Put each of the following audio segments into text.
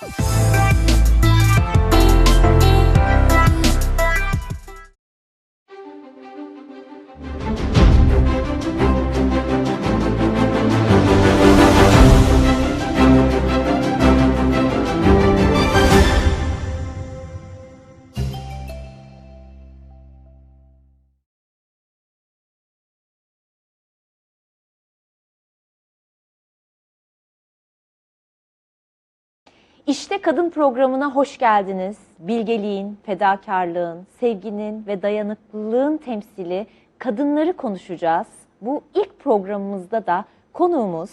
Bye. İşte Kadın programına hoş geldiniz. Bilgeliğin, fedakarlığın, sevginin ve dayanıklılığın temsili kadınları konuşacağız. Bu ilk programımızda da konuğumuz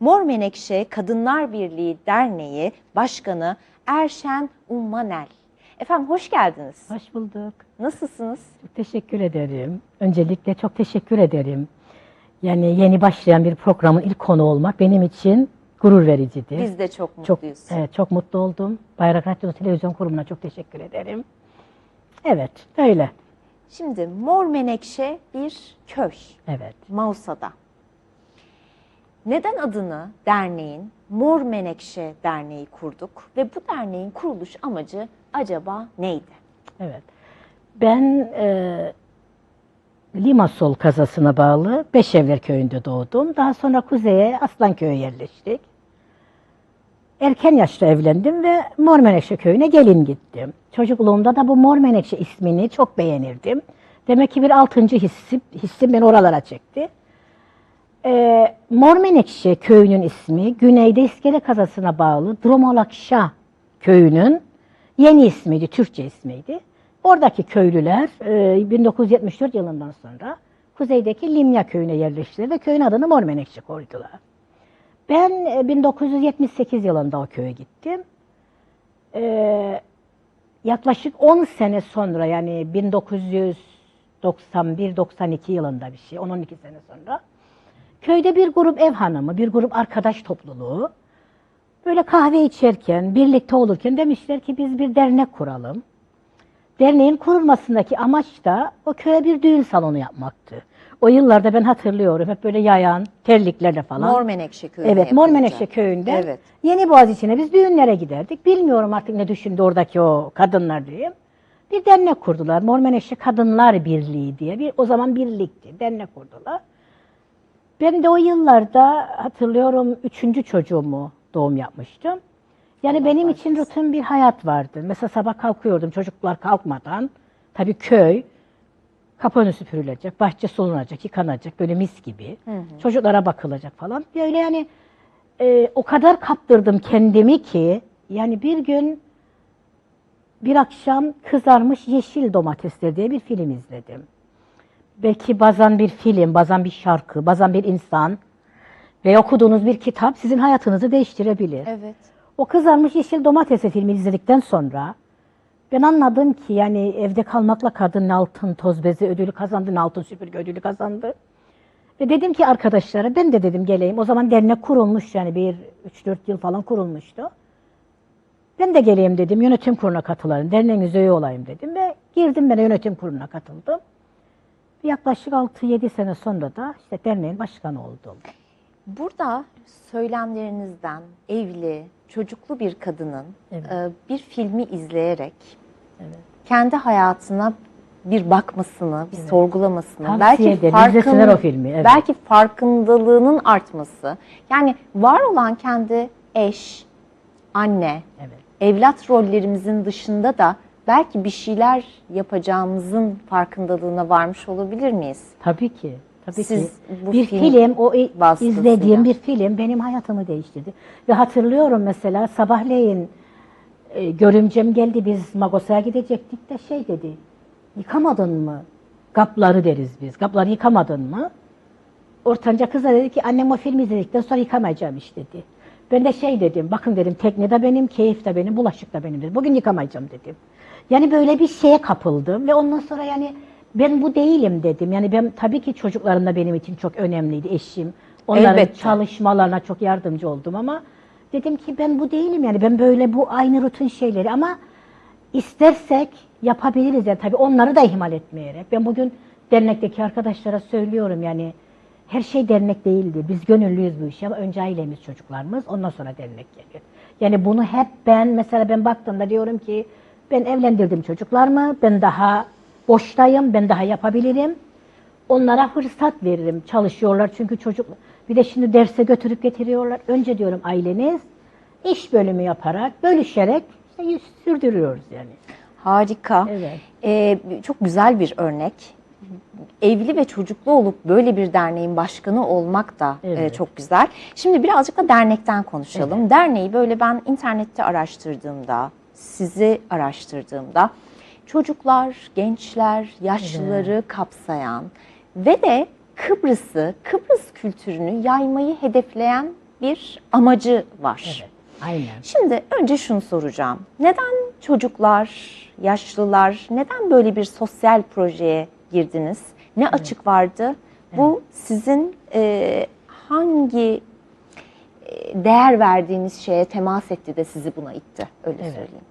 Mor Menekşe Kadınlar Birliği Derneği Başkanı Erşen Ummanel. Efendim hoş geldiniz. Hoş bulduk. Nasılsınız? Çok teşekkür ederim. Öncelikle çok teşekkür ederim. Yani yeni başlayan bir programın ilk konu olmak benim için gurur vericidir. Biz de çok çok, mutluyuz. evet, çok mutlu oldum. Bayrak Radyo Televizyon Kurumu'na çok teşekkür ederim. Evet, öyle. Şimdi Mor Menekşe bir köy. Evet. Mausa'da. Neden adını derneğin Mor Menekşe Derneği kurduk ve bu derneğin kuruluş amacı acaba neydi? Evet. Ben e, Limasol kazasına bağlı Beşevler köyünde doğdum. Daha sonra kuzeye Aslanköy'e yerleştik. Erken yaşta evlendim ve Mor Menekşe köyüne gelin gittim. Çocukluğumda da bu Mor Menekşe ismini çok beğenirdim. Demek ki bir altıncı hissim, hissim beni oralara çekti. Ee, Mor Menekşe köyünün ismi Güneyde İskele kazasına bağlı Dromolakşa köyünün yeni ismiydi, Türkçe ismiydi. Oradaki köylüler e, 1974 yılından sonra kuzeydeki Limya köyüne yerleştiler ve köyün adını Mor Menekşe koydular. Ben e, 1978 yılında o köye gittim. Ee, yaklaşık 10 sene sonra yani 1991-92 yılında bir şey, 10-12 sene sonra köyde bir grup ev hanımı, bir grup arkadaş topluluğu böyle kahve içerken, birlikte olurken demişler ki biz bir dernek kuralım. Derneğin kurulmasındaki amaç da o köye bir düğün salonu yapmaktı. O yıllarda ben hatırlıyorum hep böyle yayan, terliklerle falan. Mor Menekşe köyünde Evet, Mor. Menekşe köyünde Evet. Yeni Boğaz içine biz düğünlere giderdik. Bilmiyorum artık ne düşündü oradaki o kadınlar diyeyim. Bir dernek kurdular. Mor Menekşe Kadınlar Birliği diye bir o zaman birlikti. Dernek kurdular. Ben de o yıllarda hatırlıyorum üçüncü çocuğumu doğum yapmıştım. Yani Allah benim için rutin bir hayat vardı. Mesela sabah kalkıyordum çocuklar kalkmadan. Tabii köy, kapı önü süpürülecek, bahçe solunacak, yıkanacak böyle mis gibi. Çocuklara bakılacak falan. Böyle yani e, o kadar kaptırdım kendimi ki yani bir gün bir akşam kızarmış yeşil domatesler diye bir film izledim. Belki bazen bir film, bazen bir şarkı, bazen bir insan ve okuduğunuz bir kitap sizin hayatınızı değiştirebilir. Evet. O kızarmış yeşil domatesi filmi izledikten sonra ben anladım ki yani evde kalmakla kadın altın toz bezi ödülü kazandı, altın süpürge ödülü kazandı. Ve dedim ki arkadaşlara ben de dedim geleyim. O zaman dernek kurulmuş yani bir 3-4 yıl falan kurulmuştu. Ben de geleyim dedim yönetim kuruluna katılayım, derneğiniz üye olayım dedim ve girdim ben yönetim kuruluna katıldım. Yaklaşık 6-7 sene sonra da işte derneğin başkanı oldum. Burada söylemlerinizden evli, çocuklu bir kadının Evet. e, bir filmi izleyerek Evet. kendi hayatına bir bakmasını, bir sorgulamasını, Tavsiye belki farkın- o filmi, evet. belki farkındalığının artması. Yani var olan kendi eş, anne, Evet. evlat rollerimizin dışında da belki bir şeyler yapacağımızın farkındalığına varmış olabilir miyiz? Tabii ki. Tabii Siz ki. bu bir film film, o vasıtasıyla. izlediğim bir film benim hayatımı değiştirdi. Ve hatırlıyorum mesela sabahleyin e, görümcem geldi biz Magosa'ya gidecektik de şey dedi. Yıkamadın mı? Kapları deriz biz. Kapları yıkamadın mı? Ortanca kız da dedi ki annem o filmi izledikten sonra yıkamayacağım iş dedi. Ben de şey dedim, bakın dedim tekne de benim, keyif de benim, bulaşık da benim dedim. Bugün yıkamayacağım dedim. Yani böyle bir şeye kapıldım ve ondan sonra yani ben bu değilim dedim. Yani ben tabii ki çocuklarım da benim için çok önemliydi, eşim. Onların Elbette. çalışmalarına çok yardımcı oldum ama dedim ki ben bu değilim yani ben böyle bu aynı rutin şeyleri ama istersek yapabiliriz yani tabii onları da ihmal etmeyerek. Ben bugün dernekteki arkadaşlara söylüyorum yani her şey dernek değildi. Biz gönüllüyüz bu işe ama önce ailemiz, çocuklarımız, ondan sonra dernek geliyor. Yani bunu hep ben, mesela ben baktığımda diyorum ki, ben evlendirdim çocuklarımı, ben daha boştayım, ben daha yapabilirim. Onlara fırsat veririm. Çalışıyorlar çünkü çocuk, bir de şimdi derse götürüp getiriyorlar. Önce diyorum aileniz, iş bölümü yaparak, bölüşerek işte sürdürüyoruz yani. Harika. Evet. Ee, çok güzel bir örnek. Evli ve çocuklu olup böyle bir derneğin başkanı olmak da e, Evet. çok güzel. Şimdi birazcık da dernekten konuşalım. Derneği böyle ben internette araştırdığımda, sizi araştırdığımda çocuklar, gençler, yaşlıları kapsayan ve de Kıbrıs'ı, Kıbrıs kültürünü yaymayı hedefleyen bir amacı var. Evet. Aynen. Şimdi önce şunu soracağım. Neden çocuklar, yaşlılar, neden böyle bir sosyal projeye girdiniz? Ne açık vardı? Bu sizin e, hangi e, değer verdiğiniz şeye temas etti de sizi buna itti? Öyle Evet. söyleyeyim.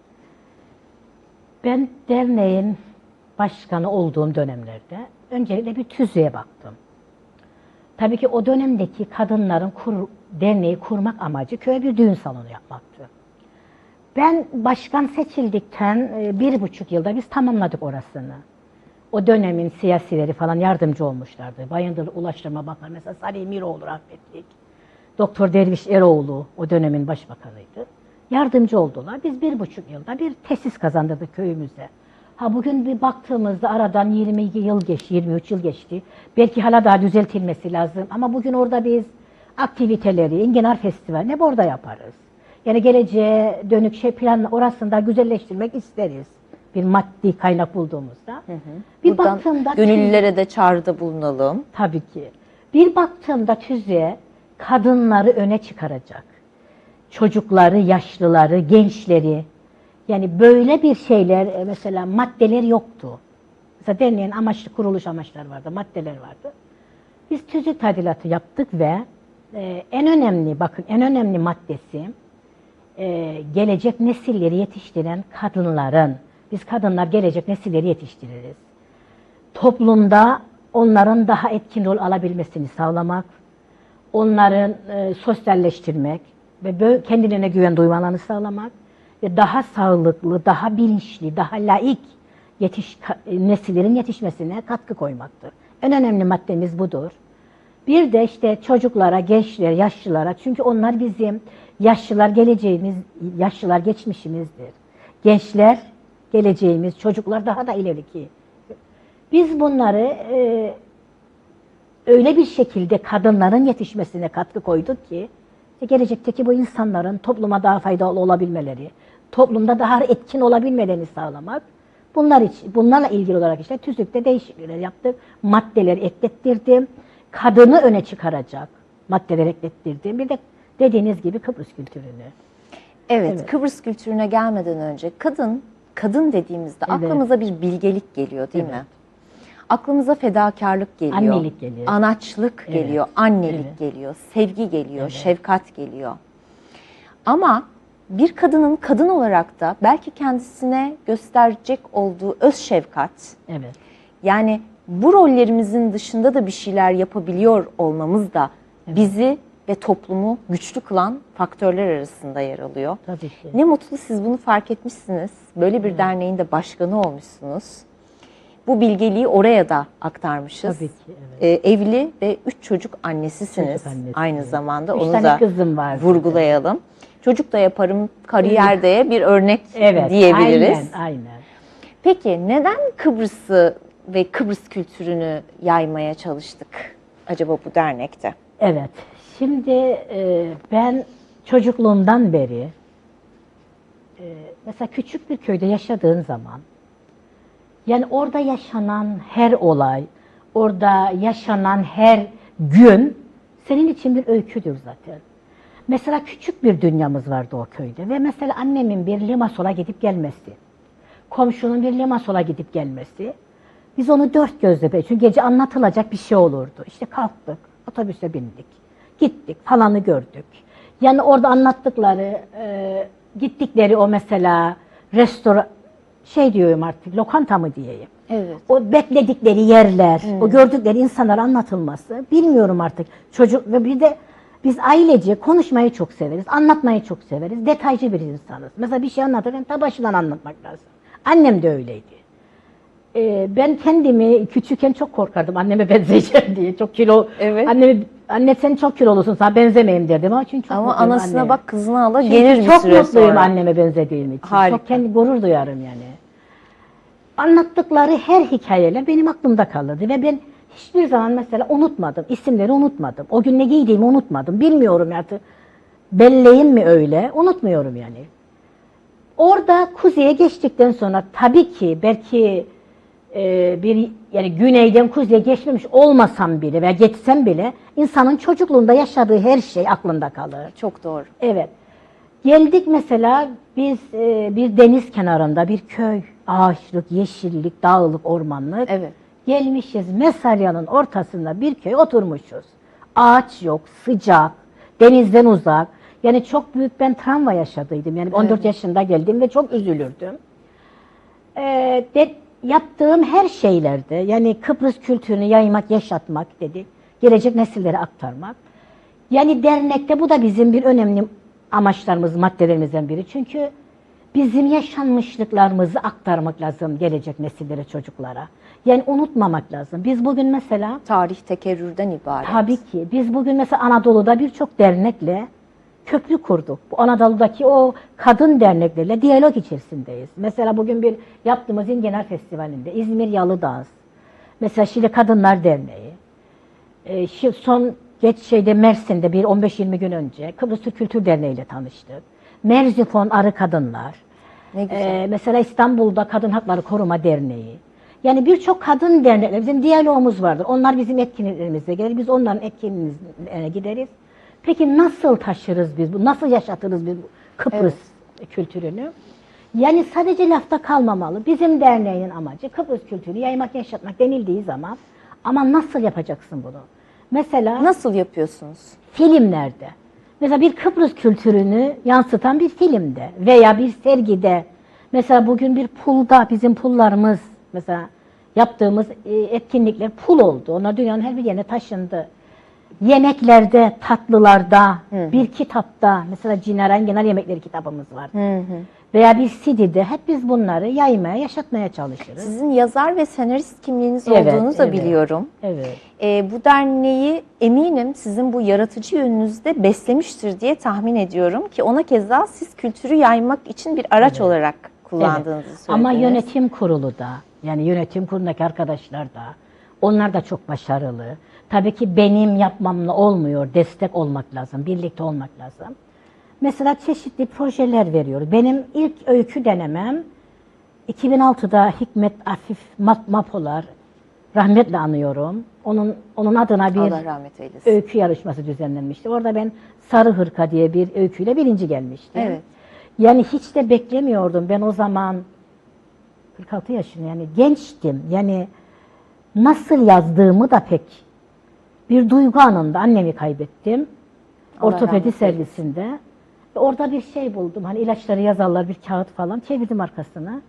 Ben derneğin başkanı olduğum dönemlerde öncelikle bir tüzüğe baktım. Tabii ki o dönemdeki kadınların kur, derneği kurmak amacı köye bir düğün salonu yapmaktı. Ben başkan seçildikten e, bir buçuk yılda biz tamamladık orasını. O dönemin siyasileri falan yardımcı olmuşlardı. Bayındır Ulaştırma Bakanı mesela Salih Miroğlu rahmetlik. Doktor Derviş Eroğlu o dönemin başbakanıydı. Yardımcı oldular. Biz bir buçuk yılda bir tesis kazandırdık köyümüze. Ha bugün bir baktığımızda aradan 20 yıl geçti, 23 yıl geçti. Belki hala daha düzeltilmesi lazım. Ama bugün orada biz aktiviteleri, İnginar Festivali hep orada yaparız. Yani geleceğe dönük şey plan orasında güzelleştirmek isteriz. Bir maddi kaynak bulduğumuzda. Bir Buradan baktığımda gönüllülere de çağrıda bulunalım. Tabii ki. Bir baktığımda tüzüğe kadınları öne çıkaracak. Çocukları, yaşlıları, gençleri. Yani böyle bir şeyler e, mesela maddeler yoktu. Mesela derneğin amaçlı kuruluş amaçları vardı, maddeler vardı. Biz tüzük tadilatı yaptık ve e, en önemli bakın en önemli maddesi e, gelecek nesilleri yetiştiren kadınların biz kadınlar gelecek nesilleri yetiştiririz toplumda onların daha etkin rol alabilmesini sağlamak, onların e, sosyalleştirmek ve kendilerine güven duymalarını sağlamak ve daha sağlıklı, daha bilinçli, daha laik yetiş, e, nesillerin yetişmesine katkı koymaktır. En önemli maddemiz budur. Bir de işte çocuklara, gençlere, yaşlılara çünkü onlar bizim yaşlılar geleceğimiz, yaşlılar geçmişimizdir. Gençler geleceğimiz, çocuklar daha da ileriki biz bunları e, öyle bir şekilde kadınların yetişmesine katkı koyduk ki işte gelecekteki bu insanların topluma daha faydalı olabilmeleri, toplumda daha etkin olabilmelerini sağlamak. Bunlar için, bunlarla ilgili olarak işte tüzükte değişiklikler yaptık. Maddeleri eklettirdim. Kadını öne çıkaracak maddeler eklettirdim. Bir de dediğiniz gibi Kıbrıs kültürünü. Evet, Evet. Kıbrıs kültürüne gelmeden önce kadın, kadın dediğimizde Evet. aklımıza bir bilgelik geliyor değil mi? Evet. Aklımıza fedakarlık geliyor. Annelik geliyor. Anaçlık Evet. geliyor, annelik Evet. geliyor, sevgi geliyor, Evet. şefkat geliyor. Ama bir kadının kadın olarak da belki kendisine gösterecek olduğu öz şefkat, Evet. yani bu rollerimizin dışında da bir şeyler yapabiliyor olmamız da bizi ve toplumu güçlü kılan faktörler arasında yer alıyor. Tabii ki. Ne mutlu siz bunu fark etmişsiniz. Böyle bir derneğin de başkanı olmuşsunuz. Bu bilgeliği oraya da aktarmışız. Tabii ki, evet. Ee, evli ve üç çocuk annesisiniz. Çocuk annesi, Aynı evet. zamanda Üç onu da kızım var. vurgulayalım. Çocuk da yaparım kariyerde bir örnek Evet. diyebiliriz. Aynen, aynen. Peki neden Kıbrıs'ı ve Kıbrıs kültürünü yaymaya çalıştık acaba bu dernekte? Evet. Şimdi e, ben çocukluğumdan beri e, mesela küçük bir köyde yaşadığın zaman yani orada yaşanan her olay, orada yaşanan her gün senin için bir öyküdür zaten. Mesela küçük bir dünyamız vardı o köyde ve mesela annemin bir Limasol'a gidip gelmesi, komşunun bir Limasol'a gidip gelmesi, biz onu dört gözle bekliyoruz. Çünkü gece anlatılacak bir şey olurdu. İşte kalktık, otobüse bindik, gittik, falanı gördük. Yani orada anlattıkları, e, gittikleri o mesela restoran, şey diyorum artık lokanta mı diyeyim. Evet. O bekledikleri yerler, o gördükleri insanlara anlatılması bilmiyorum artık. Çocuk ve bir de biz ailece konuşmayı çok severiz, anlatmayı çok severiz. Detaycı bir insanız. Mesela bir şey anlatırken ta başından anlatmak lazım. Annem de öyleydi. Ee, ben kendimi küçükken çok korkardım anneme benzeyeceğim diye. Çok kilo. Evet. Annemi, anne sen çok kilolusun sana benzemeyeyim derdim ama çünkü çok Ama mutluyum anasına anneme. bak kızına ala Çünkü gelir bir çok süre mutluyum sonra. anneme benzediğim için. Harika. Çok kendi gurur duyarım yani. Anlattıkları her hikayeler benim aklımda kalırdı ve ben hiçbir zaman mesela unutmadım. isimleri unutmadım. O gün ne giydiğimi unutmadım. Bilmiyorum artık. Belleğim mi öyle? Unutmuyorum yani. Orada kuzeye geçtikten sonra tabii ki belki e, bir yani güneyden kuzeye geçmemiş olmasam bile veya geçsem bile insanın çocukluğunda yaşadığı her şey aklında kalır. Çok doğru. Evet. Geldik mesela biz e, bir deniz kenarında bir köy, ağaçlık, yeşillik, dağlık, ormanlık. Evet. Gelmişiz Mesarya'nın ortasında bir köy oturmuşuz. Ağaç yok, sıcak, denizden uzak. Yani çok büyük ben travma yaşadıydım. Yani 14 yaşında geldim ve çok üzülürdüm. Ee, de, yaptığım her şeylerde yani Kıbrıs kültürünü yaymak, yaşatmak dedi. Gelecek nesillere aktarmak. Yani dernekte bu da bizim bir önemli amaçlarımız, maddelerimizden biri. Çünkü bizim yaşanmışlıklarımızı aktarmak lazım gelecek nesillere, çocuklara. Yani unutmamak lazım. Biz bugün mesela Tarih tekerrürden ibaret. Tabii ki. Biz bugün mesela Anadolu'da birçok dernekle köprü kurduk. Bu Anadolu'daki o kadın derneklerle diyalog içerisindeyiz. Mesela bugün bir yaptığımız İngener Festivali'nde İzmir Yalıdağız. Mesela Şile Kadınlar Derneği. Ee, şu son geç şeyde Mersin'de bir 15-20 gün önce Kıbrıs Türk Kültür Derneği ile tanıştık. Merzifon Arı Kadınlar. Ne güzel. Ee, mesela İstanbul'da Kadın Hakları Koruma Derneği. Yani birçok kadın dernekler, bizim diyalogumuz vardır. Onlar bizim etkinliklerimize gelir, biz onların etkinliğine gideriz. Peki nasıl taşırız biz bu, nasıl yaşatırız biz bu Kıbrıs kültürünü? Yani sadece lafta kalmamalı. Bizim derneğin amacı Kıbrıs kültürünü yaymak, yaşatmak denildiği zaman ama nasıl yapacaksın bunu? Mesela Nasıl yapıyorsunuz? filmlerde. Mesela bir Kıbrıs kültürünü yansıtan bir filmde veya bir sergide. Mesela bugün bir pulda bizim pullarımız mesela yaptığımız e, etkinlikler pul oldu. Onlar dünyanın her bir yerine taşındı. Yemeklerde, tatlılarda, bir kitapta mesela Cinaren Genel Yemekleri kitabımız var. Hı hı. Veya bir CD'de hep biz bunları yaymaya, yaşatmaya çalışırız. Sizin yazar ve senarist kimliğiniz Evet, olduğunu da evet. biliyorum. Evet. Ee, bu derneği eminim sizin bu yaratıcı yönünüzde beslemiştir diye tahmin ediyorum ki ona keza siz kültürü yaymak için bir araç olarak kullandığınızı Evet. söylediniz. Ama yönetim kurulu da, yani yönetim kurulundaki arkadaşlar da, onlar da çok başarılı. Tabii ki benim yapmamla olmuyor, destek olmak lazım, birlikte olmak lazım. Mesela çeşitli projeler veriyor. Benim ilk öykü denemem 2006'da Hikmet Afif Map Mapolar rahmetle anıyorum. Onun onun adına bir öykü yarışması düzenlenmişti. Orada ben Sarı Hırka diye bir öyküyle birinci gelmiştim. Evet. Yani hiç de beklemiyordum. Ben o zaman 46 yaşında yani gençtim. Yani nasıl yazdığımı da pek bir duygu anında annemi kaybettim. Allah Ortopedi rahmet eylesin. servisinde. Ve Orada bir şey buldum. Hani ilaçları yazarlar bir kağıt falan. Çevirdim arkasına.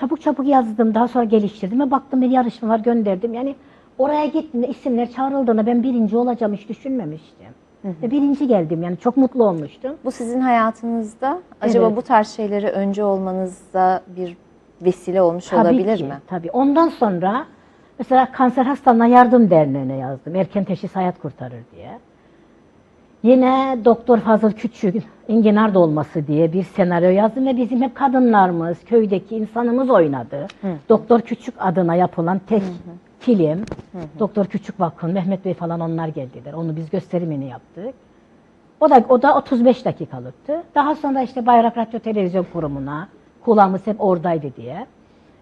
Çabuk çabuk yazdım. Daha sonra geliştirdim ve baktım bir yarışma var gönderdim. Yani oraya gittiğimde isimler çağrıldığında ben birinci olacağım hiç düşünmemiştim. Ve birinci geldim yani çok mutlu olmuştum. Bu sizin hayatınızda acaba Evet. bu tarz şeylere önce olmanızda bir vesile olmuş olabilir ki, mi? Tabii. Ondan sonra mesela Kanser Hastalarına Yardım Derneği'ne yazdım. Erken teşhis hayat kurtarır diye. Yine Doktor Fazıl Küçük İngenar'da olması diye bir senaryo yazdım ve bizim hep kadınlarımız, köydeki insanımız oynadı. Doktor Küçük adına yapılan tek film. Doktor Küçük Vakfı, Mehmet Bey falan onlar geldiler. Onu biz gösterimini yaptık. O da o da 35 dakikalıktı. Daha sonra işte Bayrak Radyo Televizyon Kurumu'na kulağımız hep oradaydı diye.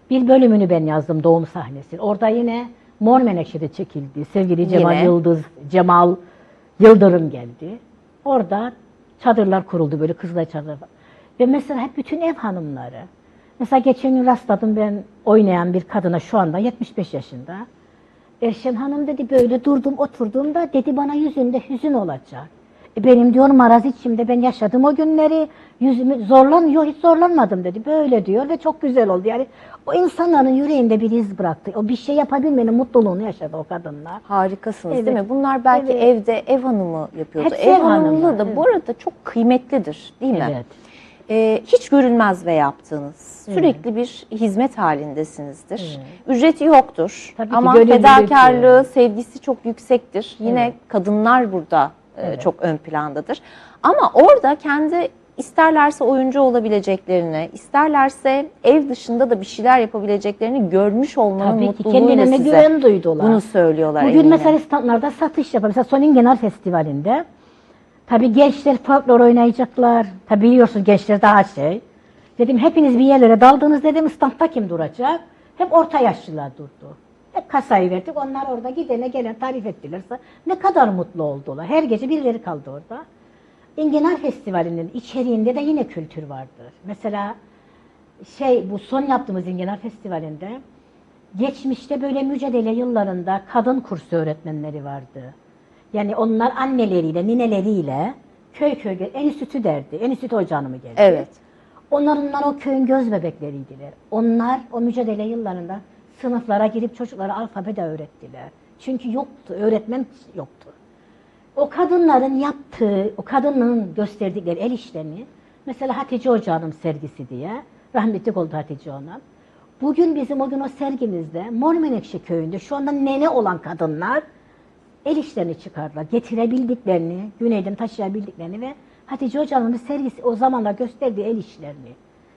Bir bölümünü ben yazdım doğum sahnesi. Orada yine Mor Menekşe'de çekildi. Sevgili Cemal Yine. Yıldız, Cemal Yıldırım geldi. Orada çadırlar kuruldu böyle kızlar çadırlar. Ve mesela hep bütün ev hanımları. Mesela geçen gün rastladım ben oynayan bir kadına şu anda 75 yaşında. Erşen Hanım dedi böyle durdum oturduğumda dedi bana yüzünde hüzün olacak. E, Benim diyorum maraz içimde ben yaşadım o günleri. Yüzümü zorlanıyor, hiç zorlanmadım dedi. Böyle diyor ve çok güzel oldu. Yani o insanların yüreğinde bir iz bıraktı. O bir şey yapabilmenin mutluluğunu yaşadı o kadınlar. Harikasınız Evet. değil mi? Bunlar belki Evet. evde ev hanımı yapıyordu. Hepsi ev hanımlığı da bu arada çok kıymetlidir değil mi? Evet. Ee, hiç görünmez ve yaptığınız. Sürekli bir hizmet halindesinizdir. Ücreti yoktur. Tabii Ama fedakarlığı, yani. sevgisi çok yüksektir. Yine Evet. kadınlar burada Evet. çok ön plandadır. Ama orada kendi isterlerse oyuncu olabileceklerini, isterlerse ev dışında da bir şeyler yapabileceklerini görmüş olmanın Tabii ki mutluluğuyla kendilerine size güven duydular. bunu söylüyorlar Bugün eminim. mesela standlarda satış yapıyor. Mesela Soningenar Festivali'nde tabii gençler folklor oynayacaklar. Tabii biliyorsunuz gençler daha şey. Dedim hepiniz bir yerlere daldınız dedim standta kim duracak? Hep orta yaşlılar durdu. Hep kasayı verdik. Onlar orada gidene gelen tarif ettilerse ne kadar mutlu oldular. Her gece birileri kaldı orada. İnginar Festivali'nin içeriğinde de yine kültür vardır. Mesela şey bu son yaptığımız İnginar Festivali'nde geçmişte böyle mücadele yıllarında kadın kursu öğretmenleri vardı. Yani onlar anneleriyle, nineleriyle köy köy ge- enstitü derdi. Enstitü ocağını mı geldi? Evet. Onlar, onlar o köyün göz bebekleriydiler. Onlar o mücadele yıllarında sınıflara girip çocuklara alfabe de öğrettiler. Çünkü yoktu, öğretmen yoktu. O kadınların yaptığı, o kadının gösterdikleri el işlerini, mesela Hatice Hoca Hanım sergisi diye, rahmetli oldu Hatice Hanım. Bugün bizim o gün o sergimizde Mor Menekşe köyünde şu anda nene olan kadınlar el işlerini çıkardılar. Getirebildiklerini, güneyden taşıyabildiklerini ve Hatice Hoca'nın sergisi o zamanlar gösterdiği el işlerini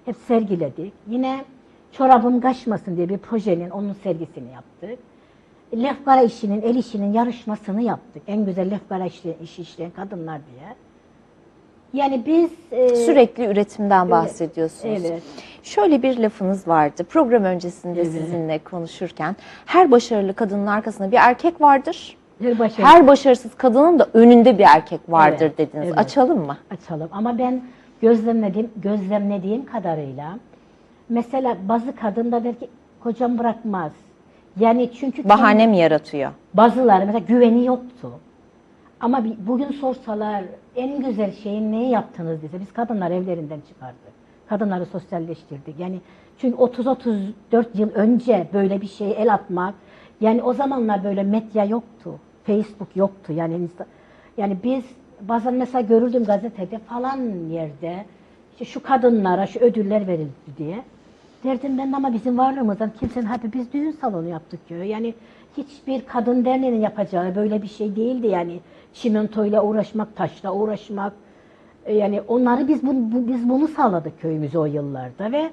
hep sergiledik. Yine Çorabım Kaçmasın diye bir projenin onun sergisini yaptık. Lefkara işinin, el işinin yarışmasını yaptık. En güzel lefkara işi, işi işleyen kadınlar diye. Yani biz... e, Sürekli üretimden bahsediyorsunuz. evet. Şöyle bir lafınız vardı. Program öncesinde Evet. sizinle konuşurken her başarılı kadının arkasında bir erkek vardır. her başarı- Her başarısız kadının da önünde bir erkek vardır Evet, dediniz. evet. Açalım mı? açalım. Ama ben gözlemlediğim, gözlemlediğim kadarıyla mesela bazı kadın da der ki kocam bırakmaz. Yani çünkü Bahane mi yaratıyor? bazıları mesela güveni yoktu. Ama bir- bugün sorsalar en güzel şeyin neyi yaptınız dese biz kadınlar evlerinden çıkardık. Kadınları sosyalleştirdik. Yani çünkü 30-34 yıl önce böyle bir şeye el atmak yani o zamanlar böyle medya yoktu. Facebook yoktu. Yani yani biz bazen mesela görürdüm gazetede falan yerde işte şu kadınlara şu ödüller verildi diye. Derdim ben de ama bizim varlığımızdan kimsenin hadi biz düğün salonu yaptık diyor. Yani hiçbir kadın derneğinin yapacağı böyle bir şey değildi yani. Çimentoyla uğraşmak, taşla uğraşmak. E, Yani onları biz bu, bu- biz bunu sağladık köyümüze o yıllarda ve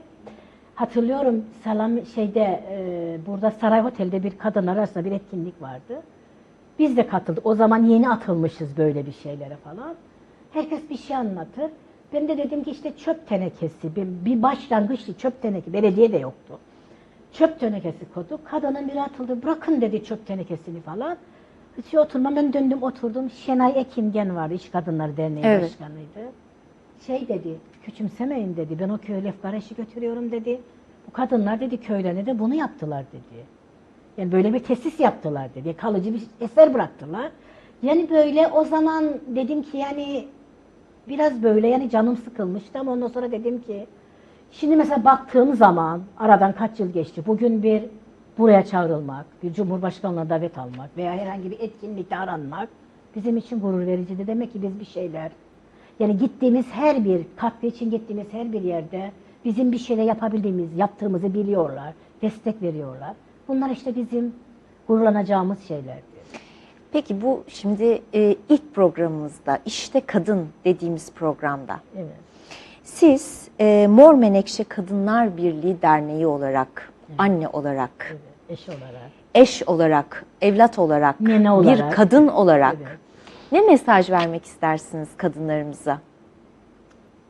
hatırlıyorum Salam şeyde e, burada Saray Otel'de bir kadın arasında bir etkinlik vardı. Biz de katıldık. O zaman yeni atılmışız böyle bir şeylere falan. Herkes bir şey anlatır. Ben de dedim ki işte çöp tenekesi, bir, bir başlangıçlı çöp tenekesi, belediye de yoktu. Çöp tenekesi koyduk. Kadının biri atıldı, bırakın dedi çöp tenekesini falan. Hiç oturmam, ben döndüm oturdum. Şenay Ekimgen vardı, İş Kadınları Derneği Evet. Başkanıydı. Şey dedi, küçümsemeyin dedi, ben o köye lefkara işi götürüyorum dedi. Bu kadınlar dedi köylerine de bunu yaptılar dedi. Yani böyle bir tesis yaptılar dedi. Kalıcı bir eser bıraktılar. Yani böyle o zaman dedim ki yani biraz böyle yani canım sıkılmıştı ama ondan sonra dedim ki şimdi mesela baktığım zaman aradan kaç yıl geçti. Bugün bir buraya çağrılmak, bir cumhurbaşkanlığına davet almak veya herhangi bir etkinlikte aranmak bizim için gurur vericiydi. Demek ki biz bir şeyler yani gittiğimiz her bir kahve için gittiğimiz her bir yerde bizim bir şeyler yapabildiğimiz, yaptığımızı biliyorlar, destek veriyorlar. Bunlar işte bizim gururlanacağımız şeylerdi. Peki bu şimdi e, ilk programımızda işte kadın dediğimiz programda Evet. siz e, Mor Menekşe Kadınlar Birliği Derneği olarak, anne olarak, evet. Eş olarak. eş olarak, evlat olarak, Nene bir olarak. kadın olarak Evet. ne mesaj vermek istersiniz kadınlarımıza?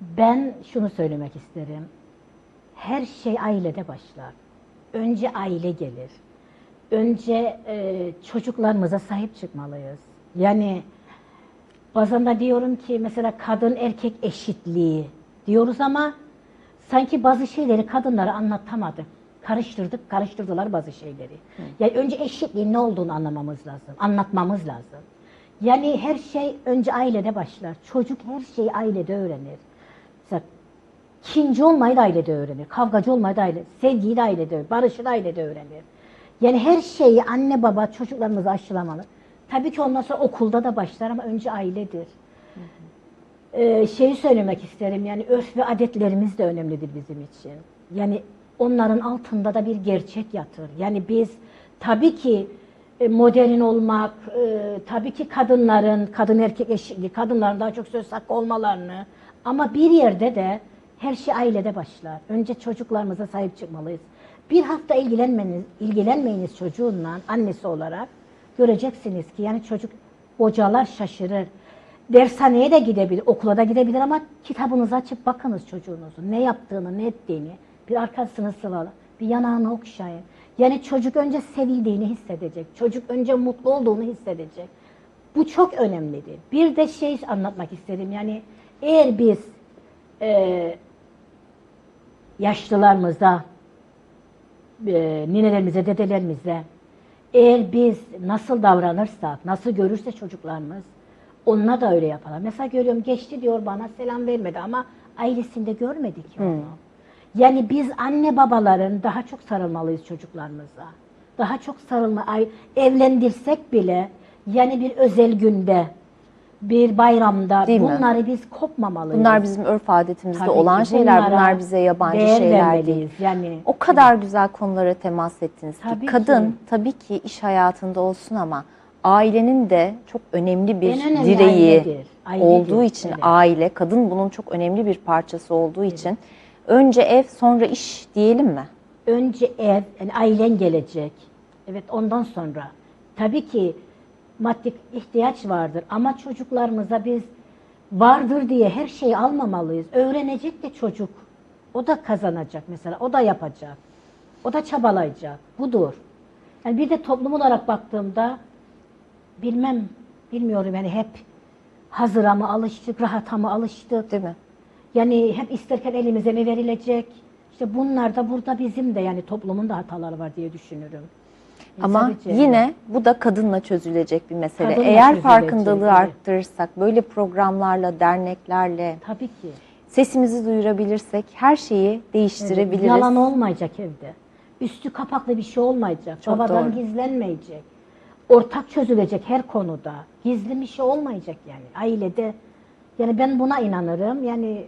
Ben şunu söylemek isterim. Her şey ailede başlar. Önce aile gelir. Önce e, çocuklarımıza sahip çıkmalıyız. Yani bazen de diyorum ki mesela kadın erkek eşitliği diyoruz ama sanki bazı şeyleri kadınlara anlatamadık. Karıştırdık, karıştırdılar bazı şeyleri. Yani önce eşitliğin ne olduğunu anlamamız lazım, anlatmamız lazım. Yani her şey önce ailede başlar. Çocuk her şeyi ailede öğrenir. Mesela kinci olmayı da ailede öğrenir. Kavgacı olmayı da ailede, sevgiyi de ailede öğrenir. Barışı da ailede öğrenir. Yani her şeyi anne baba çocuklarımıza aşılamalı. Tabii ki ondan sonra okulda da başlar ama önce ailedir. Ee, şeyi söylemek isterim yani örf ve adetlerimiz de önemlidir bizim için. Yani onların altında da bir gerçek yatır. Yani biz tabii ki e, modern olmak, e, tabii ki kadınların, kadın erkek eşitliği, kadınların daha çok söz hakkı olmalarını ama bir yerde de her şey ailede başlar. Önce çocuklarımıza sahip çıkmalıyız. Bir hafta ilgilenmeniz, ilgilenmeyiniz çocuğunla annesi olarak göreceksiniz ki yani çocuk hocalar şaşırır. Dershaneye de gidebilir, okula da gidebilir ama kitabınızı açıp bakınız çocuğunuzun ne yaptığını, ne ettiğini. Bir arkasını sıvalı, bir yanağını okşayın. Yani çocuk önce sevildiğini hissedecek. Çocuk önce mutlu olduğunu hissedecek. Bu çok önemlidir. Bir de şey anlatmak istedim. Yani eğer biz e, yaşlılarımıza, e, ninelerimize, dedelerimize eğer biz nasıl davranırsak, nasıl görürse çocuklarımız onunla da öyle yapalım. Mesela görüyorum geçti diyor bana selam vermedi ama ailesinde görmedik ki onu. Yani biz anne babaların daha çok sarılmalıyız çocuklarımıza. Daha çok sarılma, evlendirsek bile yani bir özel günde, bir bayramda Değil mi? bunları biz kopmamalıyız. Bunlar bizim örf adetimizde Tabii olan ki şeyler. bunlara Bunlar bize yabancı değer şeyler değil. vermeliyiz. Yani O kadar güzel konulara temas ettiniz ki Tabii kadın ki. tabii ki iş hayatında olsun ama ailenin de çok önemli bir En önemli direği ailedir. Ailedir, olduğu için evet. aile kadın bunun çok önemli bir parçası olduğu için önce ev sonra iş diyelim mi? önce ev, yani ailen gelecek. Evet ondan sonra. Tabii ki maddi ihtiyaç vardır ama çocuklarımıza biz vardır diye her şeyi almamalıyız. Öğrenecek de çocuk. O da kazanacak mesela. O da yapacak. O da çabalayacak. Budur. Yani bir de toplum olarak baktığımda bilmem, bilmiyorum yani hep hazıra mı alıştık, rahata mı alıştık? Değil mi? Yani hep isterken elimize mi verilecek? İşte bunlar da burada bizim de yani toplumun da hataları var diye düşünürüm. Ama Sadece- yine bu da kadınla çözülecek bir mesele. Kadınla Eğer farkındalığı evet. arttırırsak, böyle programlarla, derneklerle tabii ki. sesimizi duyurabilirsek her şeyi değiştirebiliriz. Yalan olmayacak evde. Üstü kapaklı bir şey olmayacak. Çok Babadan doğru. gizlenmeyecek. Ortak çözülecek her konuda. Gizli bir şey olmayacak yani. Ailede yani ben buna inanırım. Yani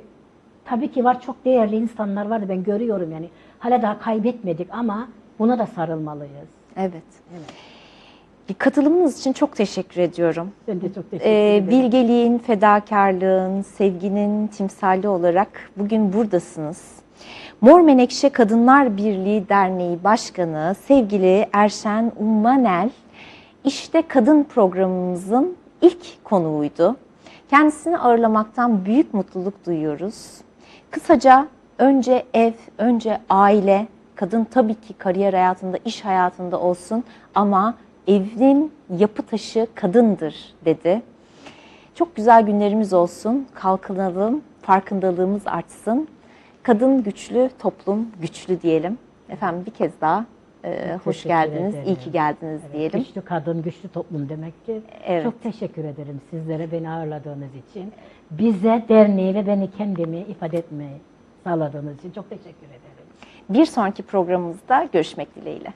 tabii ki var çok değerli insanlar vardı ben görüyorum yani. Hala daha kaybetmedik ama buna da sarılmalıyız. Evet. Evet. Katılımınız için çok teşekkür ediyorum. Ben de çok teşekkür Ee, ederim. bilgeliğin, fedakarlığın, sevginin timsali olarak bugün buradasınız. Mor Menekşe Kadınlar Birliği Derneği Başkanı sevgili Erşen Ummanel işte kadın programımızın ilk konuğuydu. Kendisini ağırlamaktan büyük mutluluk duyuyoruz. Kısaca önce ev, önce aile, kadın tabii ki kariyer hayatında, iş hayatında olsun ama evin yapı taşı kadındır dedi. Çok güzel günlerimiz olsun. Kalkınalım, farkındalığımız artsın. Kadın güçlü, toplum güçlü diyelim. Efendim bir kez daha e, hoş geldiniz, ederim. iyi ki geldiniz Evet, diyelim. Güçlü kadın, güçlü toplum demektir. Evet. Çok teşekkür ederim sizlere beni ağırladığınız için. Bize derneği ve beni kendimi ifade etmeyi sağladığınız için çok teşekkür ederim. Bir sonraki programımızda görüşmek dileğiyle.